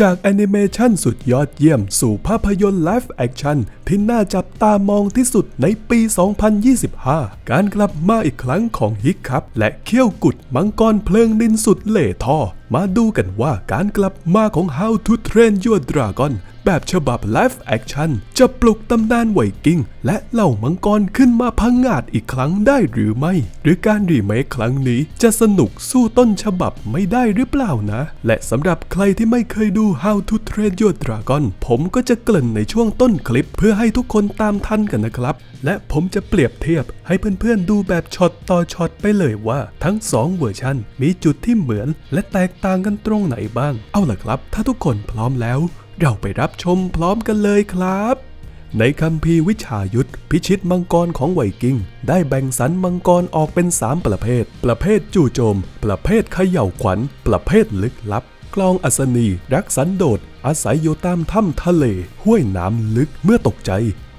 จากแอนิเมชันสุดยอดเยี่ยมสู่ภาพยนตร์ไลฟ์แอคชั่นที่น่าจับตามองที่สุดในปี 2025 การกลับมาอีกครั้งของฮิกครับ และเขี้ยวกุดมังกรเพลิงดินสุดเหล่ท่อ มาดูกันว่าการกลับมาของ How to Train Your Dragon แบบฉบับไลฟ์แอคชั่นจะปลุกตำนานไวกิ้ง และเหล่ามังกรขึ้นมาพังงาดอีกครั้งได้หรือไม่ หรือการรีเมคครั้งนี้จะสนุกสู้ต้นฉบับไม่ได้หรือเปล่านะ และสำหรับใครที่ไม่เคยดู How to Train Your Dragon ผมก็จะเกริ่นในช่วงต้นคลิปเพื่อให้ทุกคนตามทันกันนะครับ และผมจะเปรียบเทียบให้เพื่อนๆดูแบบช็อตต่อช็อตไปเลยว่า ทั้ง 2 เวอร์ชันมีจุดที่เหมือน และแตกต่างกันตรงไหนบ้าง เอาล่ะครับ ถ้าทุกคนพร้อมแล้ว เราไปรับชมพร้อมกันเลยครับในคัมภีร์วิชายุทธพิชิตมังกรของไวกิ้ง ได้แบ่งสรรมังกรออกเป็น 3 ประเภท ประเภทจู่โจม ประเภทเขย่าขวัญ ประเภทลึกลับ กลองอัศนี รักสันโดษอาศัยอยู่ตามถ้ำทะเล ห้วยน้ำลึกเมื่อตกใจ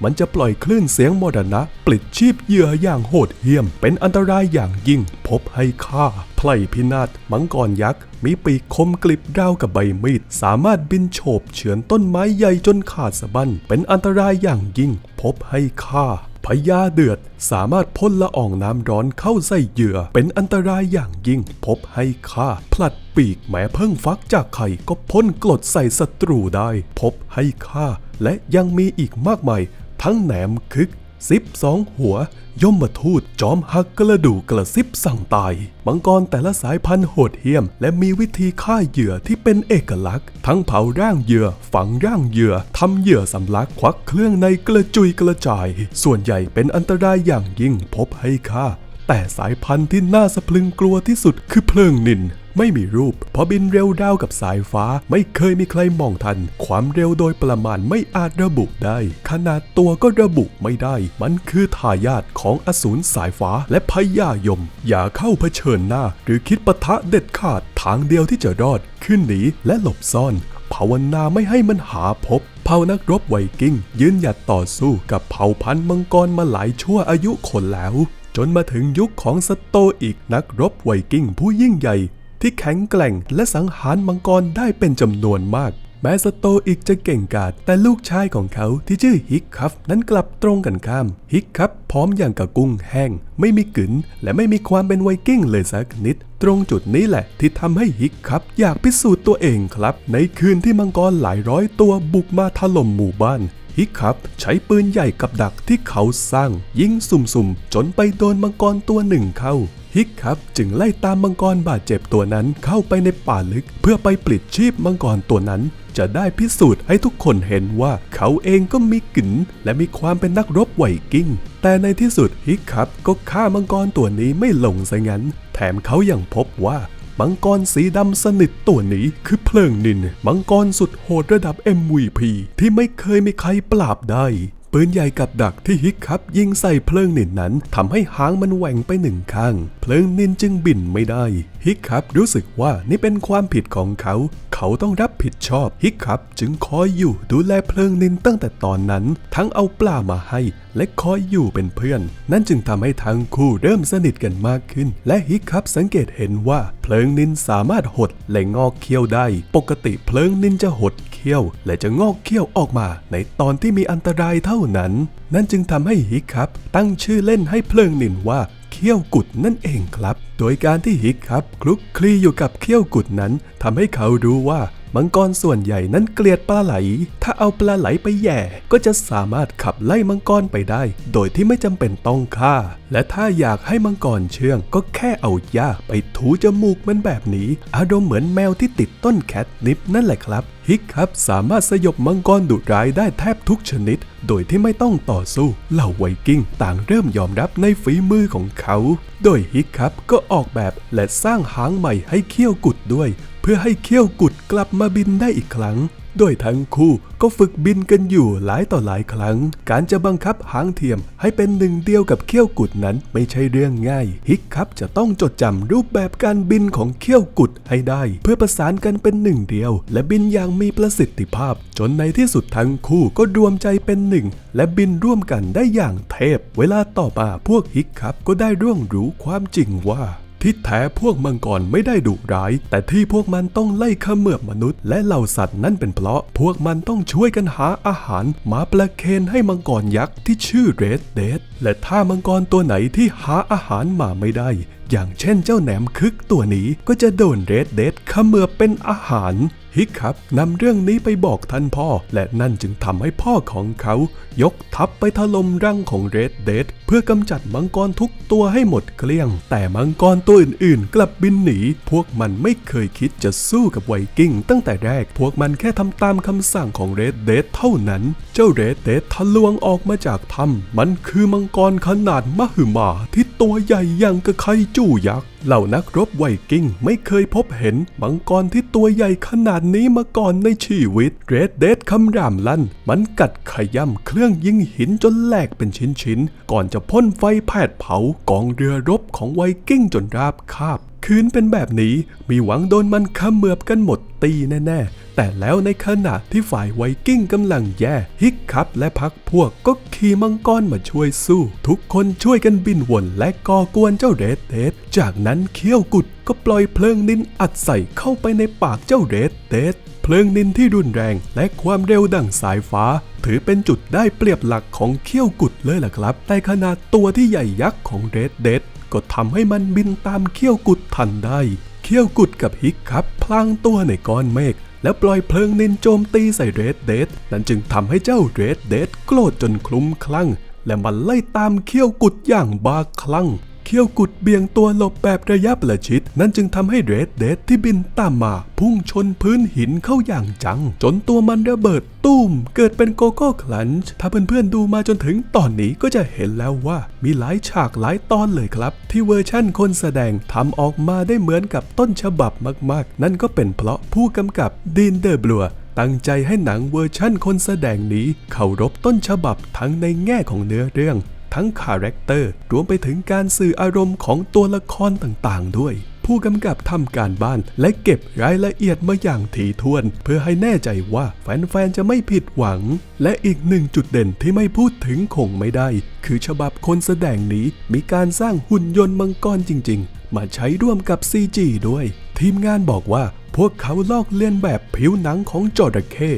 มันจะปล่อยคลื่นเสียงมรณะ ปลิดชีพเหยื่ออย่างโหดเหี้ยม เป็นอันตรายอย่างยิ่ง พบให้ฆ่าไพลพินาศมังกรยักษ์ มีปีกคมกลิบราวกับใบมีด สามารถบินโฉบเฉือนต้นไม้ใหญ่จนขาดสะบั้นเป็นอันตรายอย่างยิ่ง พบให้ฆ่า พญาเดือดสามารถพ่นละอองน้ำร้อนเข้าใส่เหยื่อ เป็นอันตรายอย่างยิ่งพบให้ฆ่าพลัดปีกแม้เพิ่งฟักจากไข่ก็พ่นกรดใส่ศัตรูได้ พบให้ฆ่า และยังมีอีกมากมาย ทั้งแหนมคึก สิบสองหัวยมมาทูตจอมหักกระดูกกระซิบสั่งตาย มังกรแต่ละสายพันธุ์โหดเหี้ยม และมีวิธีฆ่าเหยื่อที่เป็นเอกลักษณ์ ทั้งเผาร่างเหยื่อ ฝังร่างเหยื่อทำเหยื่อสำลักควักเครื่องในกระจุยกระจาย ส่วนใหญ่เป็นอันตรายอย่างยิ่งพบให้ฆ่าแต่สายพันธุ์ที่น่าสะพรึงกลัวที่สุดคือเพลิงนิน ไม่มีรูป เพราะบินเร็วดาวกับสายฟ้าไม่เคยมีใครมองทัน ความเร็วโดยประมาณไม่อาจระบุได้ ขนาดตัวก็ระบุไม่ได้ มันคือทายาทของอสูรสายฟ้าและพญายม อย่าเข้าเผชิญหน้า หรือคิดปะทะเด็ดขาดทางเดียวที่จะรอดขึ้นหนีและหลบซ่อน ภาวนาไม่ให้มันหาพบเผ่านักรบไวกิ้ง ยืนหยัดต่อสู้กับเผ่าพันธุ์มังกรมาหลายชั่วอายุคนแล้ว จนมาถึงยุคของสโตอีกนักรบไวกิ้งผู้ยิ่งใหญ่ ที่แข็งแกร่งและสังหารมังกรได้เป็นจำนวนมาก แม้สโตอีกจะเก่งกาจแต่ลูกชายของเขาที่ชื่อฮิกคัฟนั้นกลับตรงกันข้าม ฮิกคัฟพร้อมอย่างกับกุ้งแห้ง ไม่มีกลืนและไม่มีความเป็นไวกิ้งเลยสักนิด ตรงจุดนี้แหละที่ทำให้ฮิกคัฟอยากพิสูจน์ตัวเองครับ ในคืนที่มังกรหลายร้อยตัวบุกมาถล่มหมู่บ้านฮิกคับใช้ปืนใหญ่กับดักที่เขาสร้าง ยิงสุ่มๆ จนไปโดนมังกรตัวหนึ่งเข้า ฮิกครับจึงไล่ตามมังกรบาดเจ็บตัวนั้นเข้าไปในป่าลึก เพื่อไปปลิดชีพมังกรตัวนั้น จะได้พิสูจน์ให้ทุกคนเห็นว่าเขาเองก็มีกลิ่นและมีความเป็นนักรบไวกิ้ง แต่ในที่สุดฮิกครับก็ฆ่ามังกรตัวนี้ไม่ลงซะงั้น แถมเขายังพบว่ามังกรสีดำสนิทตัวนี้คือเพลิงนิน มังกรสุดโหดระดับ MVP ที่ไม่เคยมีใครปราบได้ ปืนใหญ่กับดักที่ฮิกคับยิงใส่เพลิงนินนั้นทำให้หางมันแหว่งไปหนึ่งข้าง เพลิงนินจึงบินไม่ได้ ฮิกคับรู้สึกว่านี่เป็นความผิดของเขาเขาต้องรับผิดชอบฮิกคับจึงคอยอยู่ดูแลเพลิงนินตั้งแต่ตอนนั้น ทั้งเอาปลามาให้ และคอยอยู่เป็นเพื่อน นั่นจึงทำให้ทั้งคู่เริ่มสนิทกันมากขึ้น และฮิกคับสังเกตเห็นว่าเพลิงนินสามารถหดและงอกเขี้ยวได้ ปกติเพลิงนินจะหดเขี้ยว และจะงอกเขี้ยวออกมา ในตอนที่มีอันตรายเท่านั้น นั่นจึงทำให้ฮิกคับตั้งชื่อเล่นให้เพลิงนินว่า เขี้ยวกุดนั่นเองครับ โดยการที่ฮิกครับคลุกคลีอยู่กับเขี้ยวกุดนั้นทำให้เขารู้ว่า มังกรส่วนใหญ่นั้นเกลียดปลาไหล ถ้าเอาปลาไหลไปแย่ ก็จะสามารถขับไล่มังกรไปได้ โดยที่ไม่จำเป็นต้องฆ่า และถ้าอยากให้มังกรเชื่องก็แค่เอาหญ้าไปถูจมูกมันแบบนี้ อารมณ์เหมือนแมวที่ติดต้นแคทนิปนั่นแหละครับฮิกครับสามารถสยบมังกรดุร้ายได้แทบทุกชนิด โดยที่ไม่ต้องต่อสู้ เหล่าไวกิ้งต่างเริ่มยอมรับในฝีมือของเขา โดยฮิกครับก็ออกแบบและสร้างหางใหม่ให้เขี้ยวกุดด้วย พื่อให้เขี้ยวกุดกลับมาบินได้อีกครั้ง โดยทั้งคู่ก็ฝึกบินกันอยู่หลายต่อหลายครั้ง การจะบังคับหางเทียมให้เป็นหนึ่งเดียวกับเขี้ยวกุดนั้นไม่ใช่เรื่องง่าย ฮิกครับจะต้องจดจำรูปแบบการบินของเขี้ยวกุดให้ได้ เพื่อประสานกันเป็นหนึ่งเดียว และบินอย่างมีประสิทธิภาพ จนในที่สุดทั้งคู่ก็รวมใจเป็นหนึ่ง และบินร่วมกันได้อย่างเทพ เวลาต่อมาพวกฮิกครับก็ได้ร่วงรู้ความจริงว่า ที่แท้พวกมังกรไม่ได้ดุร้าย แต่ที่พวกมันต้องไล่ขมือบมนุษย์ และเหล่าสัตว์นั่นเป็นเพราะ พวกมันต้องช่วยกันหาอาหารมาประเคนให้มังกรยักษ์ที่ชื่อเรดเดดและถ้ามังกรตัวไหนที่หาอาหารมาไม่ได้ อย่างเช่นเจ้าแหนมคึกตัวนี้ก็จะโดนเรดเดดขมือเป็นอาหารฮิกครับนำเรื่องนี้ไปบอกท่านพ่อ และนั่นจึงทำให้พ่อของเขา ยกทัพไปถล่มรังของเรดเดดเพื่อกำจัดมังกรทุกตัวให้หมดเกลี้ยง แต่มังกรตัวอื่นๆ กลับบินหนี พวกมันไม่เคยคิดจะสู้กับไวกิ้ง ตั้งแต่แรก พวกมันแค่ทำตามคำสั่งของเรดเดดเท่านั้น เจ้าเรดเดดทะลวงออกมาจากถ้ำมันคือมังกรขนาดมหึมาที่ตัวใหญ่อย่างกระไคจู้ยักษ์เหล่านักรบไวกิ้งไม่เคยพบเห็นมังกรที่ตัวใหญ่ขนาดนี้มาก่อนในชีวิตเรดเดดคำรามลั่น มันกัดขย่ำเครื่องยิงหินจนแหลกเป็นชิ้นๆ ก่อนจะพ่นไฟแผดเผากองเรือรบของไวกิ้งจนราบคาบ คืนเป็นแบบนี้มีหวังโดนมันเขมือบกันหมดตีแน่ๆ แต่แล้วในขณะที่ฝ่ายไวกิ้งกำลังแย่ ฮิกคับและพักพวกก็ขี่มังกรมาช่วยสู้ ทุกคนช่วยกันบินวนและก่อกวนเจ้าเรดเดดจากนั้นเขี้ยวกุดก็ปล่อยเพลิงนินอัดใส่เข้าไปในปากเจ้าเรดเดดเพลิงนินที่รุนแรงและความเร็วดั่งสายฟ้า ถือเป็นจุดได้เปรียบหลักของเขี้ยวกุดเลยล่ะครับ แต่ขนาดตัวที่ใหญ่ยักษ์ของเรดเดด ก็ทำให้มันบินตามเขี้ยวกุดทันได้ เขี้ยวกุดกับฮิกครับ พลางตัวในก้อนเมฆแล้วปล่อยเพลิงนินโจมตีใส่เรดเดดนั่นจึงทำให้เจ้าเรดเดดโกรธจนคลุ้มคลั่ง และมันไล่ตามเขี้ยวกุดอย่างบ้าคลั่ง เขี้ยวกุดเบี่ยงตัวหลบแบบระยะประชิด นั่นจึงทำให้เรดเดดที่บินตามมา พุ่งชนพื้นหินเข้าอย่างจัง จนตัวมันระเบิดตุ้ม เกิดเป็นโกโก้คลันช์ถ้าเพื่อนๆดูมาจนถึงตอนนี้ก็จะเห็นแล้วว่ามีหลายฉากหลายตอนเลยครับ ที่เวอร์ชั่นคนแสดงทำออกมาได้เหมือนกับต้นฉบับมากๆ นั่นก็เป็นเพราะผู้กำกับดีนเดอร์บลัวตั้งใจให้หนังเวอร์ชั่นคนแสดงนี้ เคารพต้นฉบับทั้งในแง่ของเนื้อเรื่อง ทั้งคาแรคเตอร์รวมไปถึงการสื่ออารมณ์ของตัวละครต่างๆ ด้วย ผู้กำกับทำการบ้านและเก็บรายละเอียดมาอย่างถี่ถ้วน เพื่อให้แน่ใจว่าแฟนๆจะไม่ผิดหวัง และอีกหนึ่งจุดเด่นที่ไม่พูดถึงคงไม่ได้ คือฉบับคนแสดงนี้มีการสร้างหุ่นยนต์มังกรจริง ๆ มาใช้ร่วมกับ CG ด้วย ทีมงานบอกว่าพวกเขาลอกเลียนแบบผิวหนังของจระเข้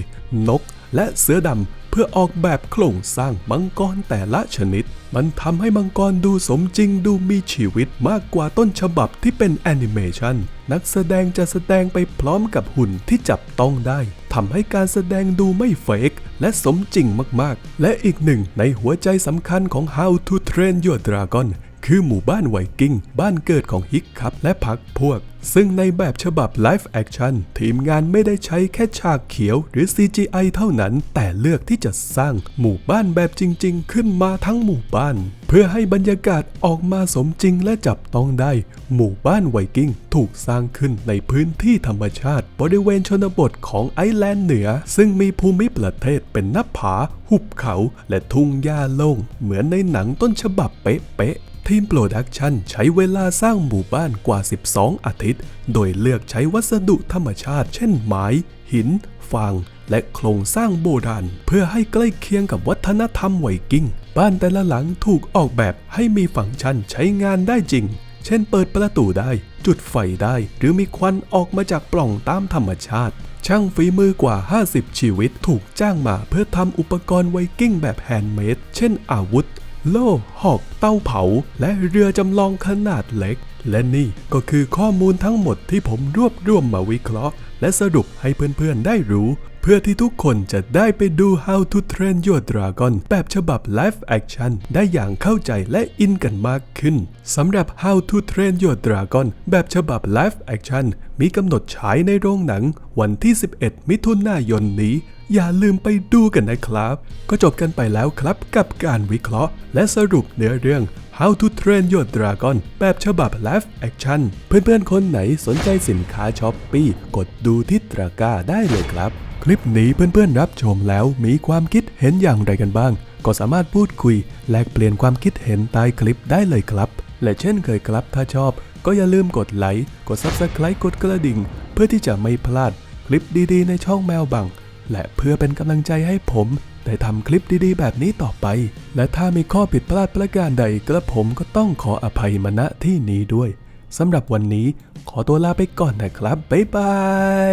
นก และเสือดำเพื่อออกแบบโครงสร้างมังกรแต่ละชนิด มันทำให้มังกรดูสมจริงดูมีชีวิตมากกว่าต้นฉบับที่เป็นแอนิเมชันนักแสดงจะแสดงไปพร้อมกับหุ่นที่จับต้องได้ทำให้การแสดงดูไม่เฟกและสมจริงมากๆ และอีกหนึ่งในหัวใจสำคัญของ How to Train Your Dragon คือหมู่บ้านไวกิ้ง บ้านเกิดของฮิกคับและพักพวก ซึ่งในแบบฉบับ Live Action ทีมงานไม่ได้ใช้แค่ฉากเขียวหรือ CGI เท่านั้น แต่เลือกที่จะสร้างหมู่บ้านแบบจริง ๆ ขึ้นมาทั้งหมู่บ้าน เพื่อให้บรรยากาศออกมาสมจริงและจับต้องได้ หมู่บ้านไวกิ้งถูกสร้างขึ้นในพื้นที่ธรรมชาติ บริเวณชนบทของไอร์แลนด์เหนือ ซึ่งมีภูมิประเทศเป็นหน้าผา หุบเขา และทุ่งหญ้าโล่งเหมือนในหนังต้นฉบับเป๊ะๆ ทีมโปรดักชันใช้เวลาสร้างหมู่บ้านกว่า 12 อาทิตย์ โดยเลือกใช้วัสดุธรรมชาติ เช่นไม้ หิน ฟาง และโครงสร้างโบราณ เพื่อให้ใกล้เคียงกับวัฒนธรรมไวกิ้ง บ้านแต่ละหลังถูกออกแบบให้มีฟังก์ชันใช้งานได้จริง เช่นเปิดประตูได้ จุดไฟได้ หรือมีควันออกมาจากปล่องตามธรรมชาติ ช่างฝีมือกว่า 50 ชีวิตถูกจ้างมาเพื่อทำอุปกรณ์ไวกิ้งแบบแฮนด์เมด เช่นอาวุธ โล่หอกเต้าเผา และเรือจำลองขนาดเล็ก และนี่ก็คือข้อมูลทั้งหมดที่ผมรวบรวมมาวิเคราะห์ และสรุปให้เพื่อนๆได้รู้ เพื่อที่ทุกคนจะได้ไปดู How to Train Your Dragon แบบฉบับ Live Action ได้อย่างเข้าใจและอินกันมากขึ้นสำหรับ How to Train Your Dragon แบบฉบับ Live Action มีกำหนดฉายในโรงหนังวันที่ 11 มิถุนายนนี้อย่าลืมไปดูกันนะครับ ก็จบกันไปแล้วครับกับการวิเคราะห์ และสรุปเนื้อเรื่อง How to Train Your Dragon แบบฉบับ Live Action เพื่อนๆ คนไหนสนใจสินค้าช้อปปี้กดดูที่ตะกร้าได้เลยครับ คลิปนี้เพื่อนๆรับชมแล้วมีความคิดเห็นอย่างไรกันบ้าง ก็สามารถพูดคุย แลกเปลี่ยนความคิดเห็นใต้คลิปได้เลยครับ และเช่นเคยครับถ้าชอบ ก็อย่าลืมกดไลค์กด Subscribe กดกระดิ่ง เพื่อที่จะไม่พลาดคลิปดีๆ ในช่องแมวบัง และเพื่อเป็นกำลังใจให้ผมได้ทำคลิปดีๆ แบบนี้ต่อไป และถ้ามีข้อผิดพลาดประการใดกระผมก็ต้องขออภัยมาณที่นี้ด้วยสำหรับวันนี้ขอตัวลาไปก่อนนะครับ บ๊ายบา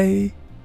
ย